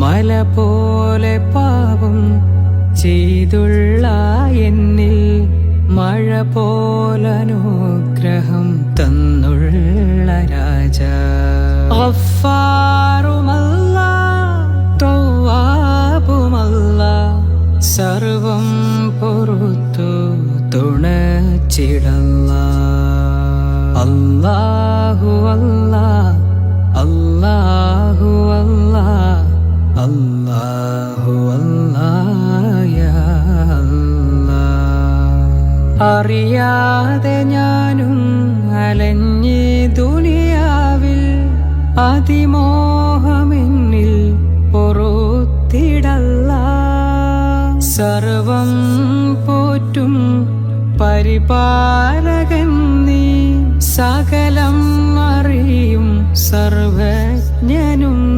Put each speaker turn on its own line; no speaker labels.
മല പോലെ പാവം ചെയ്തുള്ള എന്നിൽ മഴ പോലനുഗ്രഹം തന്നുള്ള രാജ. അഫാറുമല്ല തവ്വാബുമല്ല, സർവം പൊറുത്തു തുണച്ചിടല്ല. അല്ലാഹു അല്ലാ അല്ലാഹു അറിയാതെ ഞാനും അലഞ്ഞി ദുനിയാവിൽ അതിമോഹമെന്നിൽ പൊറുത്തിടല്ല. സർവം പോറ്റും പരിപാലകൻ നീ. സകലം അറിയും സർവജ്ഞനും